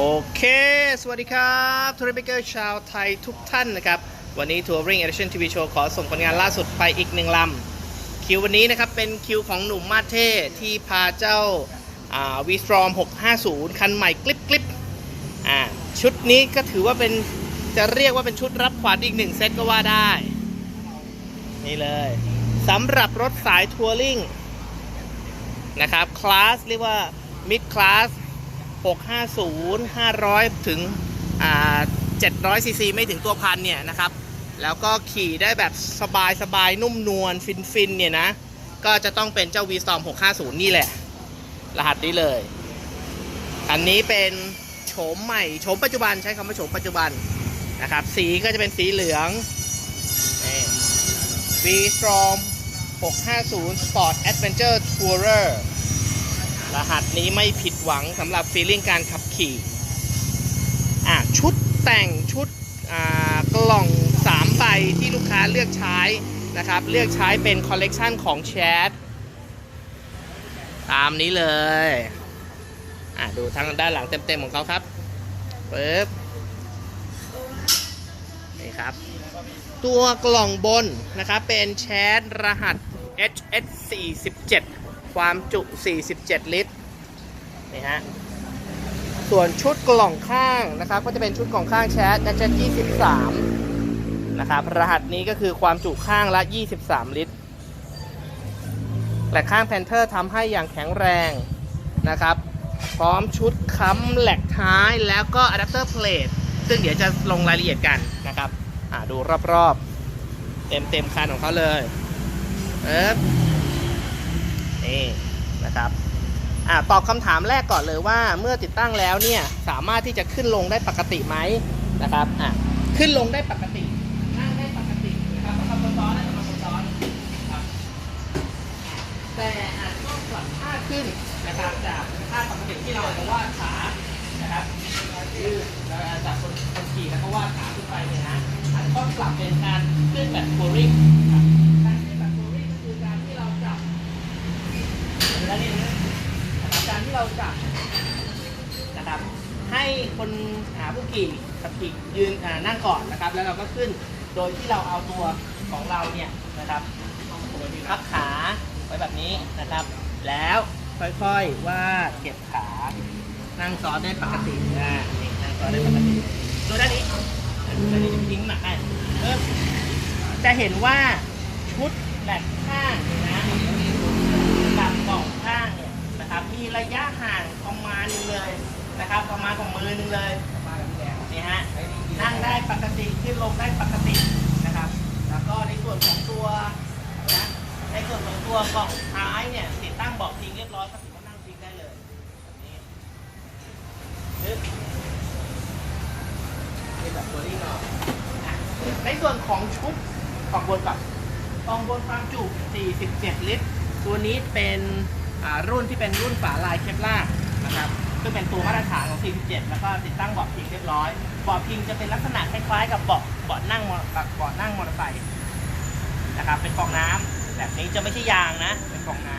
โอเค สวัสดีครับทัวริเบเกอร์ชาวไทยทุกท่านนะครับ วันนี้ Touring Edition TV Show ขอส่งผลงานล่าสุดไปอีกหนึ่งลำ คิววันนี้นะครับเป็นคิวของหนุ่มมาเท่ที่พาเจ้าวีสตรอม650 คันใหม่กลิบกลิบชุดนี้ก็ถือว่าเป็นจะเรียกว่าเป็นชุดรับขวัญอีกหนึ่งเซตก็ว่าได้ นี่เลยสำหรับรถสายทัวริงนะครับคลาสเรียกว่า mid class 650 500 ถึงอ่า700ซีซีไม่ถึงตัวพันเนี่ยนะครับ แล้วก็ขี่ได้แบบสบายสบายนุ่มนวลฟินฟินเนี่ยนะ ก็จะต้องเป็นเจ้า V-Storm 650 นี่แหละ รหัสนี้เลย อันนี้เป็นโฉมใหม่โฉมปัจจุบันใช้คำว่าโฉมปัจจุบันนะครับ สีก็จะเป็นสีเหลืองนี่ V-Storm 650 Sport Adventure Tourer รหัสนี้ไม่ผิดหวังสำหรับฟีลลิ่งการขับขี่อะชุดแต่งชุดกล่อง3ใบที่ลูกค้าเลือกใช้นะครับ เลือกใช้เป็นคอลเลกชันของแชทตามนี้เลยอะดูทางด้านหลังเต็มๆของเขาครับปึ๊บนี่ครับ ตัวกล่องบนนะครับเป็นแชทรหัส HS 47 ความจุ 47 ลิตรนี่ฮะส่วนชุดกล่องข้างนะครับก็จะเป็นชุดกล่องข้างแชท HS 23 นะครับ รหัสนี้ก็คือความจุข้างละ 23 ลิตรและข้างแพนเทอร์ทำให้อย่างแข็งแรงนะครับ พร้อมชุดค้ำแหลกท้ายแล้วก็อะแดปเตอร์เพลทซึ่งเดี๋ยวจะลงรายละเอียดกันนะครับดูรอบๆ เต็มเต็มๆคันของเขาเลยเอ๊บ นี่นะครับอตอบคำถามแรกก่อนเลยว่าเมื่อติดตั้งแล้วเนี่ยสามารถที่จะขึ้นลงได้ปกติไหมนะครับขึ้นลงได้ปกตินั่งได้ปกตินะครับสำหรับคนซ้อนและสำหรับคนซ้อนครับแต่อาจต้องปรับท่าขึ้นนะครับจากท่าปกติที่เราจะวาดขานะครับยืดแล้วจากคนคนขี่แล้วก็วาดขาขึ้นไปเนี่ยนะอาจจะต้องปรับเป็นการขึ้นแบบทัวริงครับการขึ้นแบบทัวริงก็คือการที่เราจับ แล้วนี่นะครับการที่เราจับนะครับให้ คนหาผู้ขี่ขับขี่ยืนนั่งก่อนนะครับ แล้วเราก็ขึ้นโดยที่เราเอาตัวของเราเนี่ยนะครับพับขาไว้แบบนี้นะครับ แล้วค่อยๆว่าเก็บขานั่งซ้อนได้ปกตินะนั่งซ้อนได้ปกติดูด้านนี้ด้านนี้จะทิ้งหนักให้เดิมจะเห็นว่าชุดแบบข้างนะกับกล่องข้างเนี่ยนะครับมีระยะ ของมือนึงเลยนี่ฮะนั่งได้ปกติขึ้นลงได้ปกตินะครับ แล้วก็ในส่วนของตัวนะในส่วนของตัวกล่องท้ายเนี่ยติดตั้งเบาะพิงเรียบร้อยก็ถือว่านั่งพิงได้เลยแบบนี้ปึ๊บนี่แบบตัวนี้หน่อยอะในส่วนของชุดกล่องบนกับกล่องบนความจุ 47 ลิตร ตัวนี้เป็นอ่ารุ่นที่เป็นรุ่นฝาลายเคปล่าร์นะครับ ซึ่งเป็นตัวมาตรฐานของ 47 แล้วก็ติดตั้งเบาะพิงเรียบร้อยเบาะพิงจะเป็นลักษณะคล้ายๆ กับเบาะเบาะนั่งกับเบาะนั่งมอเตอร์ไซค์นะครับเป็นฟองน้ำแบบนี้จะไม่ใช่ยางนะ เป็นฟองน้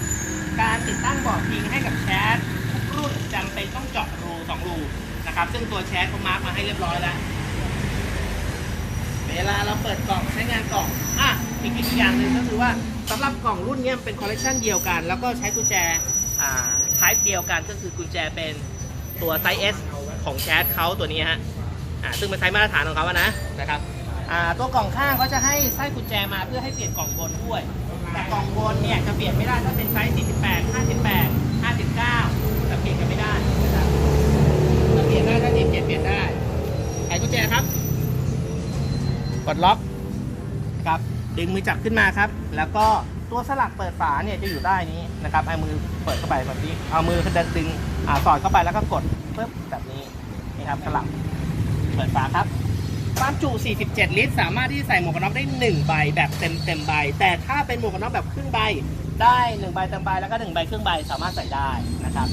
ำการติดตั้งเบาะพิงให้กับแชททุกรุ่นจำเป็นต้องเจาะรูสองรูนะครับ ซึ่งตัวแชทเขามาร์กมาให้เรียบร้อยแล้วเวลาเราเปิดกล่องใช้งานกล่องอะอีกอีกอย่างหนึ่งก็คือว่าสำหรับกล่องรุ่นนี้เป็นคอลเลกชันเดียวกัน แล้วก็ใช้กุญแจอ่า ทป์เดียวกันก็คือกุญแจเป็นตัวไซส์ S ของแชทเขาตัวนี้ฮะอ่าซึ่งเป็นไซส์มาตรฐานของเขาอะนะนะครับอ่าตัวกล่องข้างเขาจะให้ไส้กุญแจมาเพื่อให้เปลี่ยนกล่องบนด้วย แต่กล่องบนเนี่ยจะเปลี่ยนไม่ได้ถ้าเป็นไซส์ 48 58 59จะเปลี่ยนกันไม่ได้นะครับจะเปลี่ยนได้ถ้า47เปลี่ยนได้ไขกุญแจครับ กดล็อกครับดึงมือจับขึ้นมาครับ แล้วก็ ตัวสลักเปิดฝาเนี่ยจะอยู่ใต้นี้นะครับเอามือเปิดเข้าไปแบบนี้เอามือดึงดึงอ่าสอดเข้าไปแล้วก็กดปึ๊บแบบนี้นี่ครับสลักเปิดฝาครับความจุ 47 ลิตร สามารถที่จะใส่หมวกกันน็อกได้ 1 ใบแบบเต็มเต็มใบ แต่ถ้าเป็นหมวกกันน็อกแบบครึ่งใบได้ 1 ใบเต็มใบแล้วก็ 1 ใบครึ่งใบสามารถใส่ได้นะครับ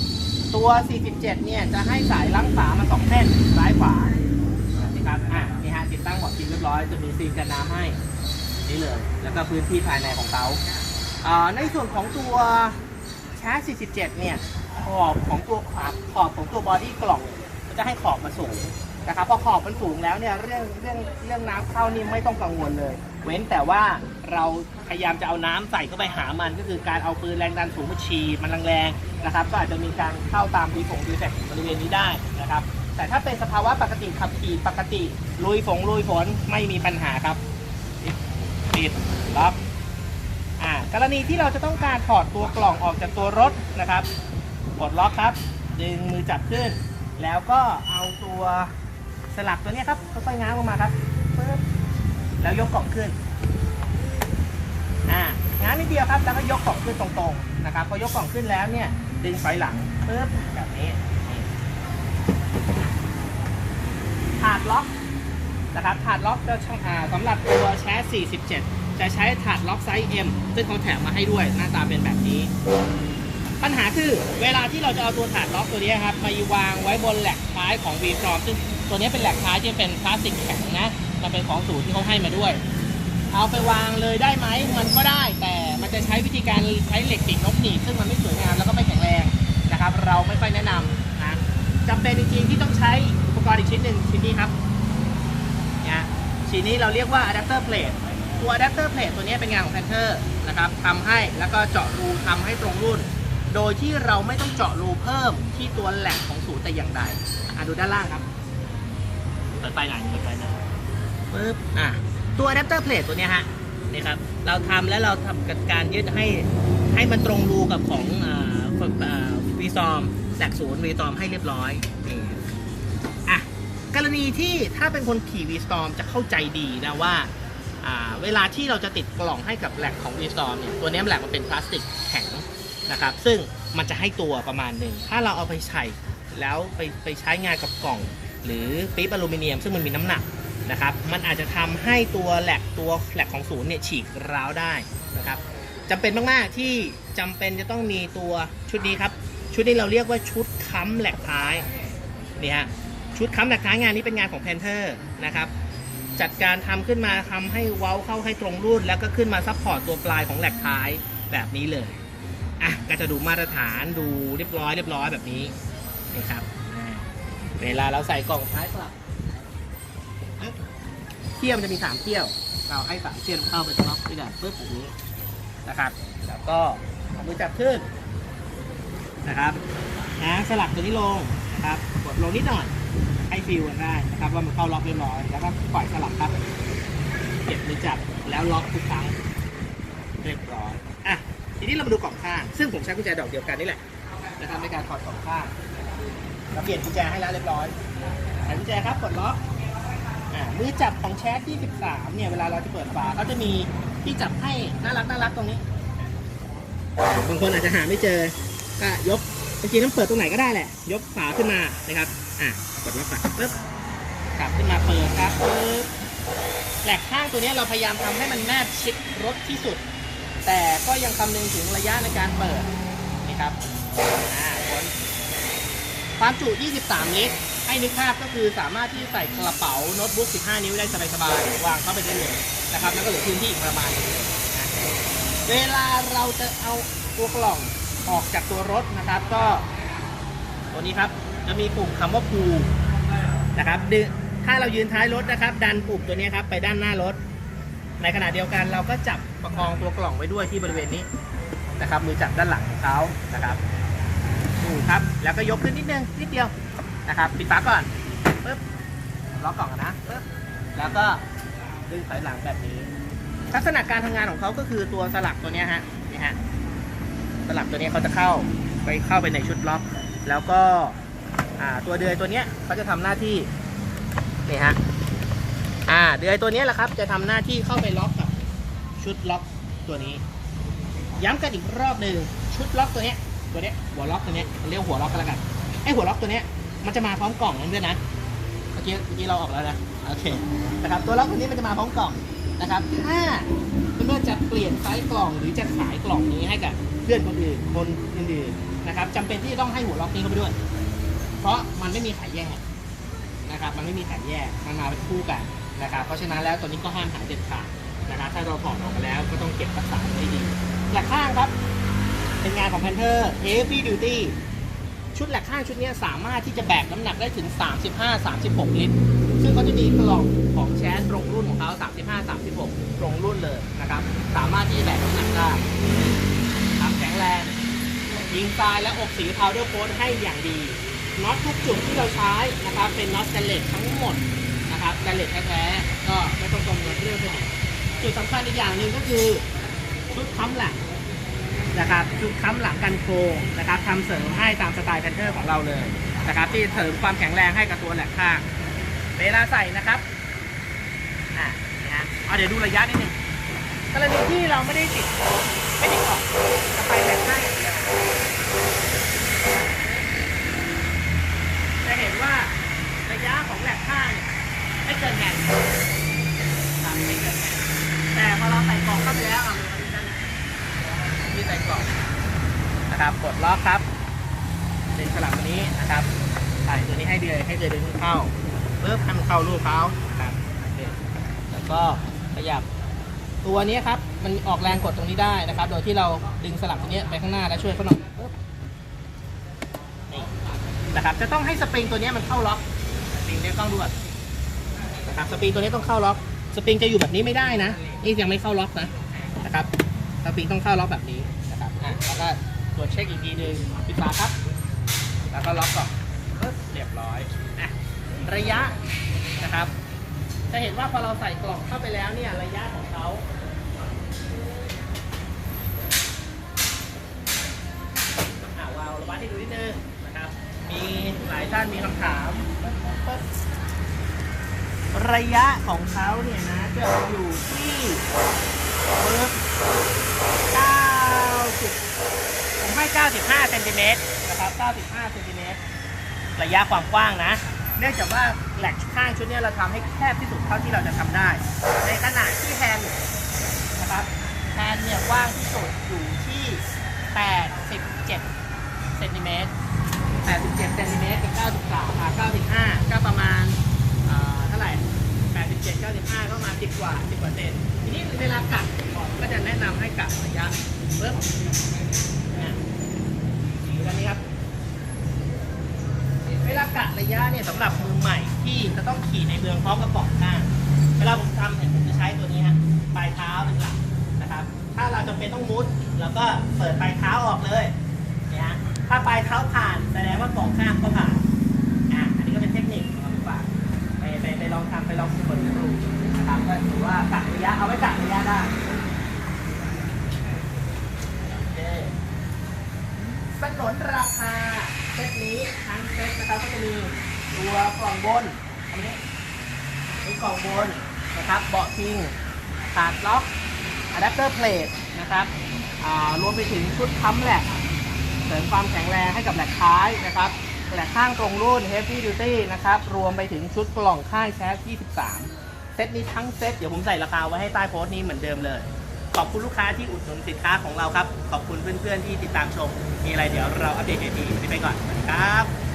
ตัว 47 เนี่ยจะให้สายล้างฝามาสองเส้นซ้ายขวานี่ครับอะนี่ฮะติดตั้งเบาะพิงเรียบร้อยจะมีซีนกันน้ำให้นี่เลย แล้วก็พื้นที่ภายในของเขา ในส่วนของตัวแชส47 เนี่ย ขอบของตัวขอบขอบของตัวบอดี้กล่องจะให้ขอบมาสูงนะครับพอขอบมันสูงแล้วเนี่ยเรื่องเรื่องเรื่องน้ำเข้านี่ไม่ต้องกังวลเลย เว้นแต่ว่าเราพยายามจะเอาน้ำใส่เข้าไปหามันก็คือการเอาปืนแรงดันสูงมาฉีดมันแรงๆนะครับ ก็อาจจะมีการเข้าตามดีฝงดีแฟกบริเวณนี้ได้นะครับ แต่ถ้าเป็นสภาวะปกติขับขี่ปกติลุยฝงลุยฝนไม่มีปัญหาครับปิดล็อก กรณีที่เราจะต้องการถอดตัวกล่องออกจากตัวรถนะครับกดล็อกครับ ดึงมือจับขึ้น แล้วก็เอาตัวสลักตัวนี้ครับค่อยๆง้างลงมาครับปึ๊บแล้วยกกล่องขึ้นอ่าง้างนิดเดียวครับแล้วก็ยกกล่องขึ้นตรงๆนะครับพอยกกล่องขึ้นแล้วเนี่ยดึงถอยหลังปึ๊บแบบนี้ถาดล็อกนะครับถาดล็อกจะช่องอ่าสำหรับตัวแชส47 จะใช้ถาดล็อกไซส์ M ซึ่งเขาแถมมาให้ด้วยหน้าตาเป็นแบบนี้ ปัญหาคือเวลาที่เราจะเอาตัวถาดล็อกตัวนี้ครับมาวางไว้บนแหลกท้ายของ v ีฟรอมซึ่งตัวนี้เป็นแหลกท้ายที่เป็นพลาสติกแข็งนะมันเป็นของสูตรที่เขาให้มาด้วย เอาไปวางเลยได้ไหมมันก็ได้ แต่มันจะใช้วิธีการใช้เหล็กติดนกหนีบซึ่งมันไม่สวยงามแล้วก็ไม่แข็งแรงนะครับ เราไม่ค่อยแนะนำนะจำเป็นจริงๆที่ต้องใช้อุปกรณ์อีกชิ้นหนึ่งชิ้นนี้ครับเนี่ยชิ้นนี้เราเรียกว่า adapter plate ตั ว adapter plate ตัวนี้เป็นงานของ Panther นะครับทำให้แล้วก็เจาะรูทำให้ตรงรุ่น โดยที่เราไม่ต้องเจาะรูเพิ่มที่ตัวแหลกของศูนย์แต่อย่างใดอะดูด้านล่างครับเปิดไฟหน่อยเปิดไฟหน่อยปึ๊บอะตัวอะแดปเตอร์เพลทตัวเนี้ยฮะนี่ครับเราทำแล้วเราทำการยึดให้ให้มันตรงรูกับของวีซอมแหลกศูนย์วีซอมให้เรียบร้อยนี่อะกรณีที่ถ้าเป็นคนขี่วีซอมจะเข้าใจดีนะว่าอ่า เวลาที่เราจะติดกล่องให้กับแหลกของวีซอมเนี่ยตัวนี้แหลกมันเป็นพลาสติกแข็งนะครับซึ่งมันจะให้ตัวประมาณหนึ่งถ้าเราเอาไปใส่แล้วไปไปใช้งานกับกล่อง หรือปี๊บอลูมิเนียม ซึ่งมันมีน้ำหนักนะครับมันอาจจะทำให้ตัวแหลกตัวแหลกของศูนย์เนี่ยฉีกร้าวได้นะครับจำเป็นมาก ๆ ที่จำเป็นจะต้องมีตัวชุดนี้ครับ ชุดนี้เราเรียกว่าชุดค้ำแหลกท้ายนี่ฮะชุดค้ำแหลกท้ายงานนี้เป็นงานของ Panther นะครับ จัดการทำขึ้นมาทำให้เว้าเข้าให้ตรงรุ่น แล้วก็ขึ้นมาซัพพอร์ตตัวปลายของแหลกท้ายแบบนี้เลยอะก็จะดูมาตรฐานดูเรียบร้อยเรียบร้อยแบบนี้นี่ครับเวลาเราใส่กล่องท้ายกลับเที่ยวมันจะมีสามเที่ยว เราให้สามเที่ยวเข้าไปตล็อกด้วยกันปึ๊บอย่างนี้นะครับ แล้วก็เอามือจับขึ้นนะครับนะสลักตัวนี้ลงนะครับกดลงนิดหน่อย ให้ฟิลกันได้นะครับว่ามันเข้าล็อกเรียบร้อย แล้วก็ปล่อยสลับครับ เก็บมือจับแล้วล็อกทุกครั้งเรียบร้อยอะทีนี้เรามาดูกล่องข้าง ซึ่งผมใช้กุญแจดอกเดียวกันนี่แหละนะครับในการถอดกล่องข้างเราเปลี่ยนกุญแจให้แล้วเรียบร้อยใส่กุญแจครับกดล็อกอ่ามือจับของแชทที่ 13 เนี่ย เวลาเราจะเปิดฝาเขาจะมีที่จับให้น่ารักน่ารักตรงนี้ บางคนอาจจะหาไม่เจอ ก็ยกจริงๆต้องเปิดตรงไหนก็ได้แหละ ยกฝาขึ้นมานะครับ อะกดล็อกฝาปึ๊บกลับขึ้นมาเปิดครับปึ๊บแหลกข้างตัวเนี้ยเราพยายามทำให้มันแนบชิดรถที่สุด แต่ก็ยังคำนึงถึงระยะในการเปิดนี่ครับอ่าวนความจุ 23 ลิตร ให้นึกภาพก็คือสามารถที่ใส่กระเป๋าโน้ตบุ๊ก 15 นิ้วได้สบายๆ วางเข้าไปได้เลยนะครับ แล้วก็เหลือพื้นที่อีกประมาณนึงเลยนะเวลาเราจะเอาตัวกล่องออกจากตัวรถนะครับ ก็ตัวนี้ครับ จะมีปุ่มคำว่าพูนะครับดึงถ้าเรายืนท้ายรถนะครับ ดันปุ่มตัวนี้ครับไปด้านหน้ารถ ในขณะเดียวกันเราก็จับประคองตัวกล่องไว้ด้วยที่บริเวณนี้นะครับ มือจับด้านหลังของเขานะครับดูครับแล้วก็ยกขึ้นนิดนึงนิดเดียวนะครับ ปิดฝาก่อนปึ๊บล็อกกล่องนะปึ๊บแล้วก็ดึงถอยหลังแบบนี้ ลักษณะการทำงานของเขาก็คือตัวสลักตัวนี้ฮะนี่ฮะสลักตัวนี้เขาจะเข้าไปเข้าไปในชุดล็อก แล้วก็ ตัวเดือยตัวเนี้ยเขาจะทำหน้าที่นี่ฮะอ่าเดือยตัวนี้แหละครับ จะทำหน้าที่เข้าไปล็อกกับชุดล็อกตัวนี้ ย้ำกันอีกรอบหนึ่งชุดล็อกตัวเนี้ยตัวเนี้ยหัวล็อกตัวเนี้ยเรียกหัวล็อกกันแล้วกันไอ้หัวล็อกตัวเนี้ยมันจะมาพร้อมกล่องนั่นด้วยนะเมื่อกี้เมื่อกี้เราออกแล้วนะโอเคนะครับตัวล็อกตัวนี้มันจะมาพร้อมกล่องนะครับถ้าเพื่อนจะเปลี่ยนไซส์กล่องหรือจะขายกล่องนี้ให้กับเพื่อนคนอื่นคนอื่นนะครับจำเป็นที่จะต้องให้หัวล็อกนี้เข้าไปด้วย เพราะมันไม่มีขายแยกนะครับ มันไม่มีขายแยก มันมาเป็นคู่กันนะครับ เพราะฉะนั้นแล้วตัวนี้ก็ห้ามหายเด็ดขาดนะครับถ้าเราถอดออกมาแล้วก็ต้องเก็บรักษาไว้ดีหลักข้างครับ เป็นงานของ Panther Heavy Duty ชุดหลักข้างชุดนี้สามารถที่จะแบกน้ำหนักได้ถึง 35-36 ลิตร ซึ่งเขาจะมีกล่องของแชสตรงรุ่นของเขา35-36 ตรงรุ่นเลยนะครับ สามารถที่จะแบกน้ำหนักได้ครับแข็งแรงยิงทรายและอบสีพาวเดอร์โค้ดให้อย่างดี น็อตทุกจุดที่เราใช้นะครับ เป็นน็อตสแตนเลสทั้งหมดนะครับสแตนเลสแท้ๆก็ไม่ต้องกังวลเรื่องสนิทจุดสำคัญอีกอย่างหนึ่งก็คือชุดค้ำหลังนะครับชุดค้ำหลังกันโครงนะครับทำเสริมให้ตามสไตล์แพนเทอร์ของเราเลยนะครับ ที่เสริมความแข็งแรงให้กับตัวแหลกข้างเวลาใส่นะครับอ่านะฮะเอาเดี๋ยวดูระยะนิดหนึ่งกรณีที่เราไม่ได้ติดไม่ติดกล่องจะไปแหลกข้างอย่างเดียว จะ เห็นว่าระยะของแหลกข้างเนี่ยไม่เกินแผ่นไม่เกินแผ่นแต่พอเราใส่กล่องเข้าไปแล้วเอามือมาที่ใส่กล่องนะครับกดล็อกครับดึงสลับตัวนี้นะครับใส่ตัวนี้ให้เดือยให้เดือยดึงเข้าเพิ่มให้มันเข้ารูปเขาครับแล้วก็ขยับตัวนี้ครับ มันออกแรงกดตรงนี้ได้นะครับ โดยที่เราดึงสลับตัวนี้ไปข้างหน้าแล้วช่วยเขาหน่อย นะครับจะต้องให้สปริงตัวนี้มันเข้าล็อกสปริงเนี่ยต้องดูก่อนะครับสปริงตัวนี้ต้องเข้าล็อก สปริงจะอยู่แบบนี้ไม่ได้นะ นี่ยังไม่เข้าล็อกนะนะครับสปริงต้องเข้าล็อกแบบนี้นะครับอะแล้วก็ตรวจเช็คอีกทีหนึงปิดฝาครับ แล้วก็ล็อกก่อนเรียบร้อยอะระยะนะครับ จะเห็นว่าพอเราใส่กล่องเข้าไปแล้วเนี่ยระยะของเขาอ่าวาวระวัดให้ดูนิดนึง มีหลายท่านมีคำถาม ระยะของเขาเนี่ยนะ จะอยู่ที่ปึ๊บ90ผมให้ 95เซนติเมตรนะครับ95เซนติเมตรระยะความกว้างนะ เนื่องจากว่าแหลกข้างชุดนี้เราทำให้แคบที่สุดเท่าที่เราจะทำได้ ในขณะที่แฮนนะครับแฮนเนี่ยกว้างที่สุดอยู่ที่ 87เซนติเมตร 87เซนติเมตรกับ93อ่า95 ก็ประมาณอ่าเท่าไหร่ 87 95 ก็ประมาณ10กว่า10กว่าเซนทีนี้เวลากัดก่อก็จะแนะนำให้กัดระยะเพิ่มเนี่ยดูกันนี้ครับ เวลากัดระยะเนี่ยสำหรับมือใหม่ที่จะต้องขี่ในเมืองพร้อมกับเบาะข้า เวลาผมทำเนี่ยผมจะใช้ตัวนี้ฮะปลายเท้าเป็นหลักนะครับ ถ้าเราจำเป็นต้องมุดเราก็เปิดปลายเท้าออกเลยเนี่ยฮะถ้าปลายเท้าผ่าน ว่าเบาะข้างก็ผ่านอะอันนี้ก็เป็นเทคนิคของฝากไปไปไปลองทำไปลองฝึกฝนดูนะครับก็ถือว่ากัดระยะเอาไว้กัดระยะได้โอเคสนนราคาเซตนี้ทั้งเซตนะครับก็จะมีตัวกล่องบนอันนี้มีกล่องบนนะครับเบาะพิงถาดล็อกอะแดปเตอร์เพลทนะครับอ่ารวมไปถึงชุดค้ำแหลก เสริมความแข็งแรงให้กับแหลกท้ายนะครับแหลกข้างตรงรุ่น Heavy Duty นะครับ รวมไปถึงชุดกล่องค่ายแชส23 เซตนี้ทั้งเซตเดี๋ยวผมใส่ราคาไว้ให้ใต้โพสต์นี้เหมือนเดิมเลย ขอบคุณลูกค้าที่อุดหนุนสินค้าของเราครับ ขอบคุณเพื่อนๆที่ติดตามชม มีอะไรเดี๋ยวเราอัปเดตให้ทีวันนี้ไปก่อนสวัสดีครับ